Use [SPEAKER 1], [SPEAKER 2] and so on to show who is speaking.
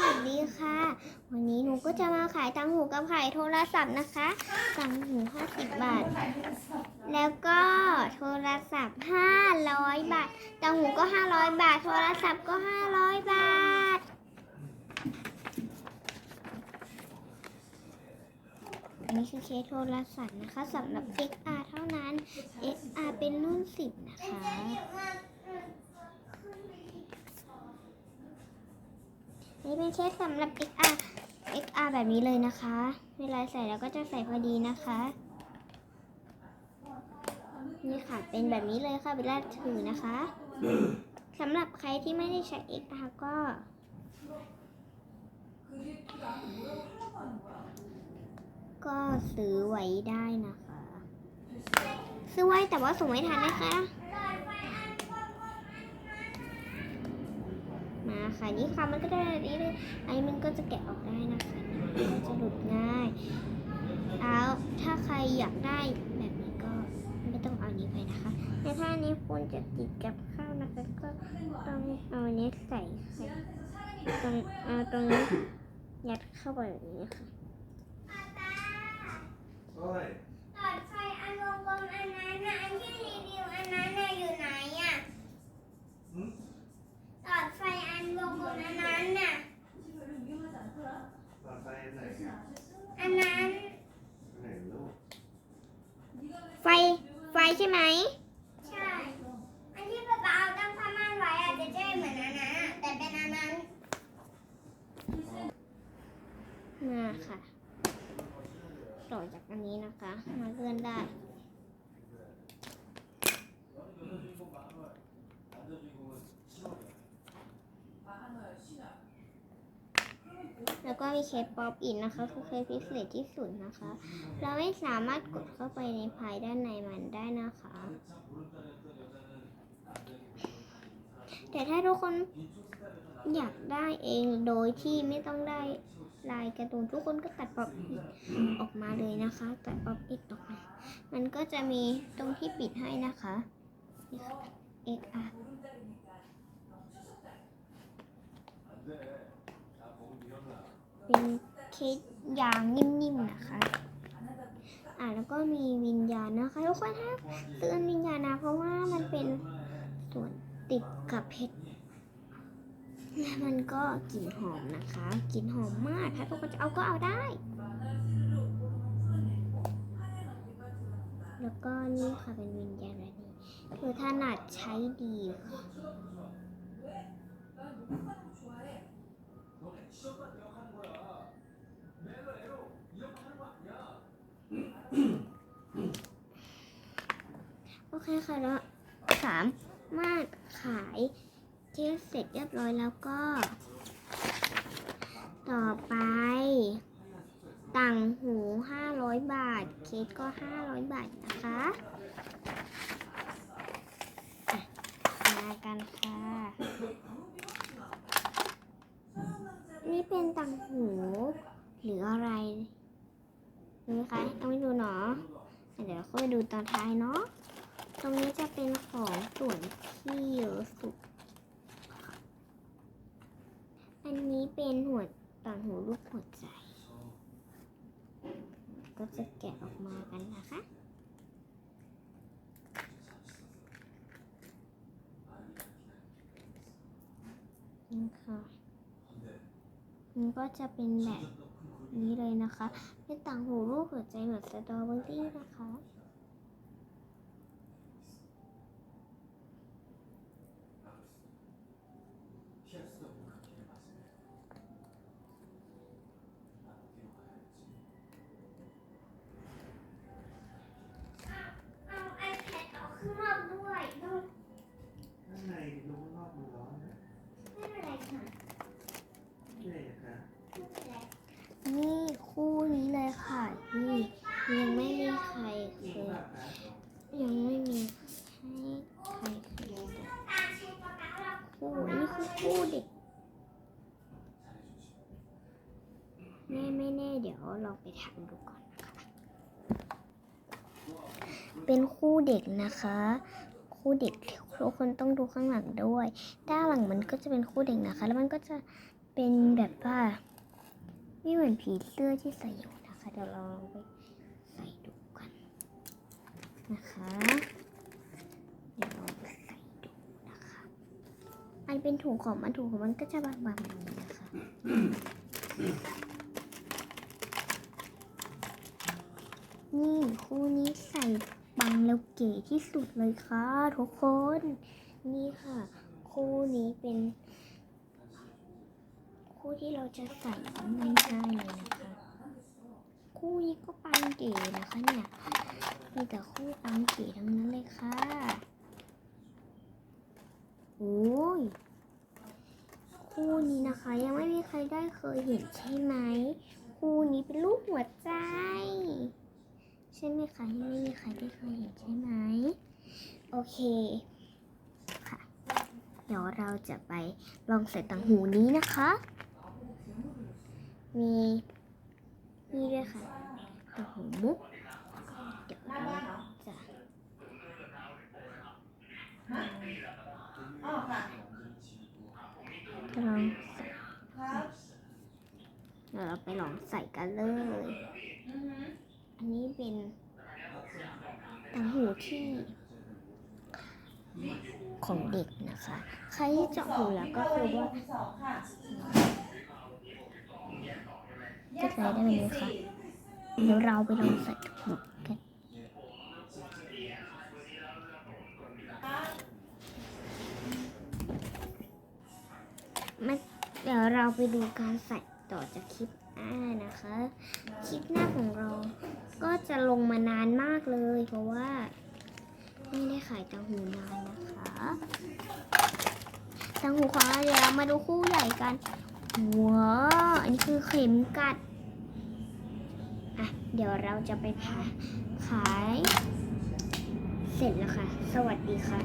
[SPEAKER 1] วัสดีค่ะ วันนี้หนูก็จะมาขายตังหูกับขายโทรศัพท์นะคะตังหู50บาท แล้วก็โทรศัพท์500บาทตังหูก็500บาท โทรศัพท์ก็500บาท อันนี้คือเคสโทรศัพท์นะคะสำหรับ XR เท่านั้น XR เป็นรุ่น10นะคะ นี่เป็นเคสสำหรับ XR XR แบบนี้เลยนะคะ เวลาใส่แล้วก็จะใส่พอดีนะคะ นี่ค่ะ เป็นแบบนี้เลยค่ะเวลาถือนะคะสำหรับใครที่ไม่ได้ใช้ XR ก็ก็ซื้อไว้ได้นะคะ ซื้อไว้แต่ว่าส่งไม่ทันนะคะ ค่ะนี่ค่ะมันก็ได้แบบนี้เลยอันนี้มันก็จะแกะออกได้นะคะเนี่ยก็จะหลุดง่าย แล้วถ้าใครอยากได้แบบนี้ก็ไม่ต้องเอานี้ไปนะคะแต่ถ้านี้ควรจะติดกับข้าวนะคะก็ต้องเอาอันนี้ใส่ใส่ตรงเอาตรงนี้ยัดเข้าไปแบบนี้ค่ะ
[SPEAKER 2] โอ้ย
[SPEAKER 3] หลอดไฟอันวงกลมอันนั้นน่ะอันที่รีวิวอันนั้นน่ะอยู่ไหนอะ
[SPEAKER 2] หืม
[SPEAKER 3] หลอดไฟอันวงกลมอันนั้นน่ะ
[SPEAKER 2] หลอดไฟอันไหนอะ
[SPEAKER 3] อันนั้น
[SPEAKER 2] อันไหนลูก
[SPEAKER 1] ไฟ ไฟใช่ไหม
[SPEAKER 3] ใช่ อันที่ป๊าป๊าเอาตั้งผ้าม่านไว้อะจะเจ๊เหมือนอันนั้นอะแต่เป็นอันนั้น
[SPEAKER 1] มาค่ะ ต่อจากอันนี้นะคะ มาเลื่อนได้ แล้วก็มีเคสป๊อปอินนะคะ คือเคสพิเศษที่สุดนะคะ เราไม่สามารถกดเข้าไปในภายด้านในมันได้นะคะ แต่ถ้าทุกคนอยากได้เองโดยที่ไม่ต้องได้ลายการ์ตูนทุกคนก็ตัดป๊อปอินออกมาเลยนะคะ ตัดป๊อปอินออกมา มันก็จะมีตรงที่ปิดให้นะคะนี่ค่ะ XR เป็นเคสยางนิ่มๆนะคะ อ่าแล้วก็มีวิญญาณนะคะทุกคนถ้าซื้อวิญญาณนะ เพราะว่ามันเป็นส่วนติดกับเพชรและมันก็กลิ่นหอมนะคะกลิ่นหอมมากถ้าทุกคนจะเอาก็เอาได้ แล้วก็นี่ค่ะเป็นวิญญาณแบบนี้คือถนัดใช้ดีค่ะ โอเคค่ะแล้วสามารถขายเทสเสร็จเรียบร้อยแล้วก็ ต่อไป ต่างหู 500 บาท เคสก็ 500 บาทนะคะมากันค่ะ นี่เป็นต่างหูหรืออะไรรู้ไหมคะต้องไปดูเนาะเดี๋ยวเราค่อยดูตอนท้ายเนาะ รงนี้จะเป็นของส่วนที่เยอะสุด อันนี้เป็นหัวต่างหูรูปหัวใจ ก็จะแกะออกมากันนะคะนี่ค่ะมันก็จะเป็นแบบนี้เลยนะคะ เป็นต่างหูรูปหัวใจแบบสตรอเบอรี่นะคะ
[SPEAKER 3] เอาไอแพดเอาข้างนอกด้วยต้อง
[SPEAKER 2] ข้างในลูกนอกมันร้อนนะ
[SPEAKER 3] ไม่เป็นไรค่ะ
[SPEAKER 2] นี่ไงคะ
[SPEAKER 3] ไม่เป็นไร
[SPEAKER 1] นี่คู่นี้เลยค่ะนี่ยังไม่มีใครเคยยังไม่มีให้ใครเคย
[SPEAKER 3] เรา
[SPEAKER 1] คู่นี้คือคู่เด็กแม่ไม่แน่เดี๋ยวลองไปถามดูก่อนนะคะ เป็นคู่เด็กนะคะคู่เด็กทุกคนต้องดูข้างหลังด้วย ด้านหลังมันก็จะเป็นคู่เด็กนะคะ แล้วมันก็จะเป็นแบบว่า ไม่เหมือนผีเสื้อที่ใส่อยู่นะคะ เดี๋ยวเราลองไปใส่ดูกันนะคะ เดี๋ยวเราไปใส่ดูนะคะอันเป็นถุงของมันถุงของมันก็จะบางๆแบบนี้นะคะนี่คู่นี้ใส่บังแล้วเก๋ที่สุดเลยค่ะ ทุกคน นี่ค่ะ คู่นี้เป็น คู่ที่เราจะใส่ง่ายๆเลยนะคะ คู่นี้ก็ปังเก๋นะคะเนี่ย มีแต่คู่ปังเก๋ทั้งนั้นเลยค่ะ โอ้ย คู่นี้นะคะยังไม่มีใครได้เคยเห็นใช่ไหม คู่นี้เป็นรูปหัวใจ ใช่ไหมคะยังไม่มีใครได้เคยเห็นใช่ไหม โอเคค่ะเดี๋ยวเราจะไปลองใส่ต่างหูนี้นะคะ มีนี่ด้วยค่ะต่างหูมุกเดี๋ยวเราจะ
[SPEAKER 4] อ๋อค่ะ
[SPEAKER 1] จะลองใส่เดี๋ยวเราไปลองใส่กันเลย
[SPEAKER 4] อือหือ
[SPEAKER 1] อันนี้เป็นต่างหูที่ของเด็กนะคะ ใครที่เจาะหูแล้วก็คือว่า
[SPEAKER 4] สองค่ะ
[SPEAKER 1] จะใส่ได้ไหมคะเดี๋ยวเราไปลองใส่ถุงกันมาเดี๋ยวเราไปดูการใส่ต่อจากคลิปหน้านะคะ คลิปหน้าของเราก็จะลงมานานมากเลย เพราะว่าไม่ได้ขายตังหูนานนะคะตังหูของเราเดี๋ยวเรามาดูคู่ใหญ่กันว้าวอันนี้คือเข็มกัด เดี๋ยวเราจะไปขาย เสร็จแล้วค่ะ สวัสดีค่ะ